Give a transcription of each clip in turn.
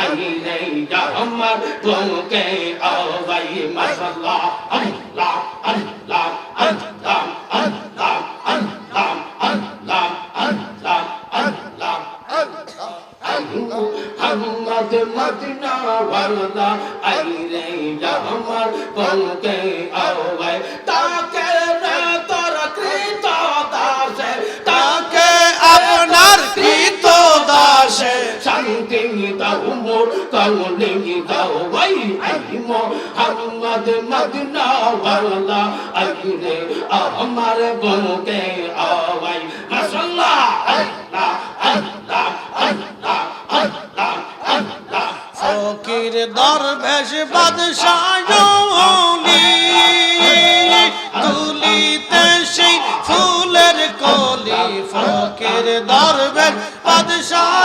আইরে আমার বুকে আওয়াই মাশাআল্লাহ। আল্লাহ আল্লাহ আল্লাহ আল্লাহ আল্লাহ আল্লাহ আল্লাহ আল্লাহ। মোহাম্মদ মদিনা ওয়ালা আইরে আমার আওয়াই তাকে মোর কমলি দাও ভাই আই মোহাম্মদ মদিনা ওয়ালা আইরে আমার বুকে আওয়াই। মাশাআল্লাহ আল্লাহ আল্লাহ আল্লাহ আল্লাহ আল্লাহ। ফকির দরবেশ বাদশাহ তুলিতে সেই ফুলের কলি। ফকির দরবেশ বাদশাহ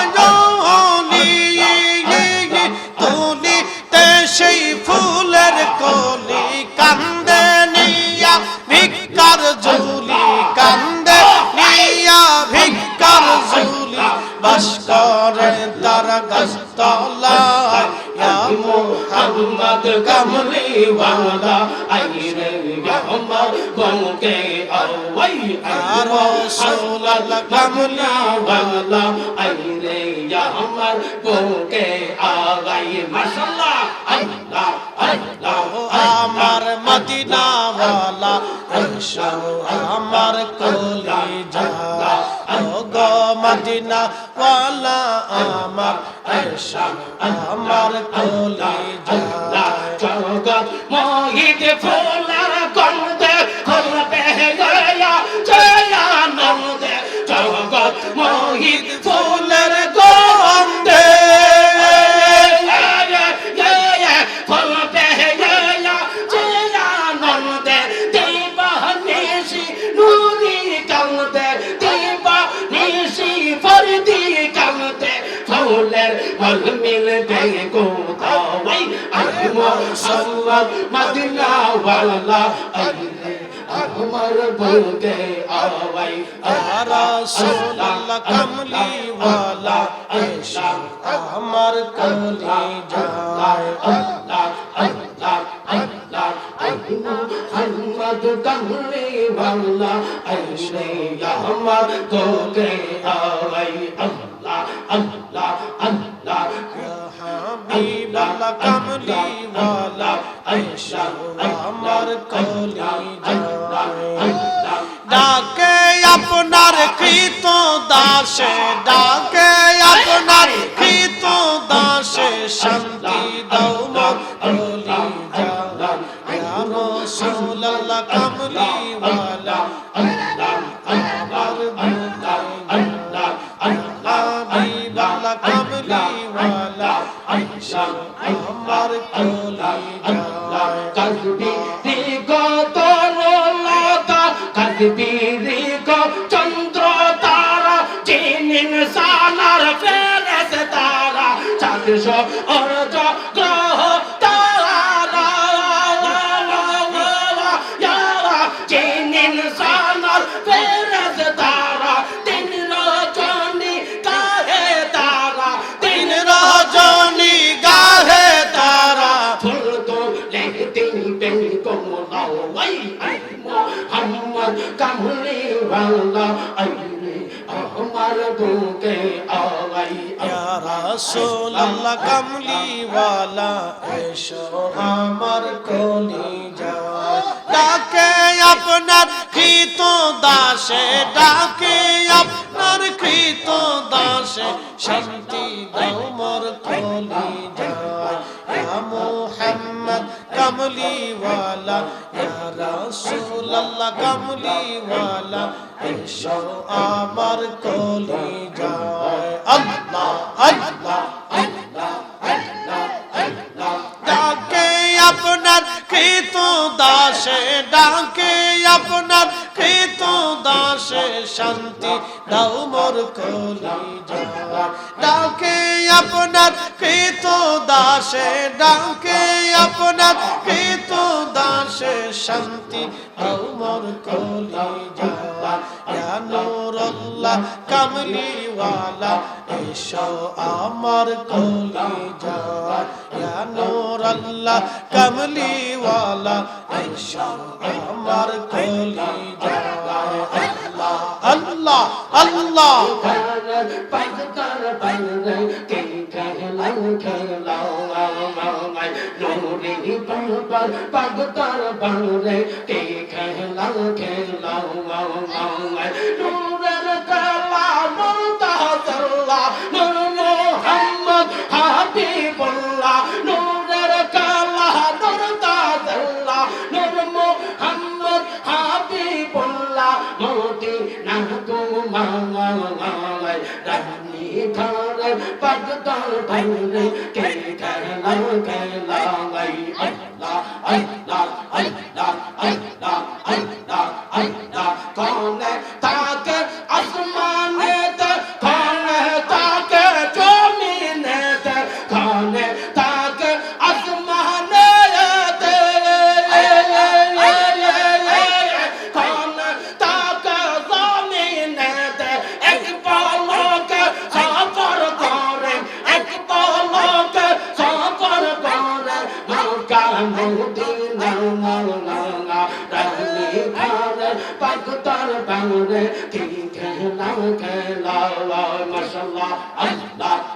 সেই ফুলের কলি কান্দে নিয়া ভিক্ষার ঝুলি কান্দে নিয়া ভিক্ষার ঝুলি বাস করে তার গাছতলায়। মোহাম্মদ কমলিওয়ালা আইরে মোহাম্মদ কমকে আরওয়াই রসুল কমলিওয়ালা আইরে মোহাম্মদ কমকে আগাই মাশাআল্লাহ। আমার কলি ও গো মদিনা ওয়ালা আমার আমার কলি তালমিল দেখো তাওয়াই আহমর সাল্লাত মদিনা ওয়ালা আইলে আহমর বলতে আওয়াই রাসূলুল্লাহ কামলি ওয়ালা আয়েশা আহমর কামলি যায় আল্লাহ আল্লাহ আল্লাহ আহমদ কামলি ওয়ালা আয়েশা আহমর তোকে আওয়াই আমার ডাকে আপনার কৃত দাসে ডাকে আপনার কৃত দাসে শান্তি দাও মন কলি কাশ্মীরি গো তরলতা কাশ্মীরি গো চন্দ্র তারা জিন ইনসানার ফেরেশতারা চাঁদ সো ওয়ালা আইরে আমার বুকে আওয়াই ইয়া রাসূলুল্লাহ কামলি ওয়ালা এসো আমার কলি যায় ডাকে আপনার কৃত দাসে ডাকে আপনার কৃত দাসে শান্তি কামলি ওয়ালা ইয়া রাসূলুল্লাহ কামলি ওয়ালা এসো আমার কলি যায় আল্লাহ আল্লাহ। আপনার কৃত দাসে ডাকে আপনার কৃত দাসে শান্তি, দাও মোর কলি ডাকে আপনার কৃত দাসে ডাকে আপনার কৃত দাসে শান্তি আমার কলি যাওয়া নূরুল্লাহ কামলিওয়ালা, এসো আমার কলি যাওয়া ইয়া নূরুল্লাহ কামলিওয়ালা, এসো আমার কলি যাওয়া আল্লাহ আল্লাহ। আল্লাহ। পাগতার পাগরে কে খেলাও খেলাও মুহাম্মদ হাবিবুল্লাহ, মোতি না মাঙ্গাই রানী খারে পাগতার ভাইরে, কে খেলা খেলা আল্লাহ আল্লাহ আল্লাহ আল্লাহ আল্লাহ আল্লাহ, কোনে আসমানে তে কোনে তাকে জমিনে তে কোনে পাকতার বাংরে কি খেলা খেলা মাশাআল্লাহ আল্লাহ।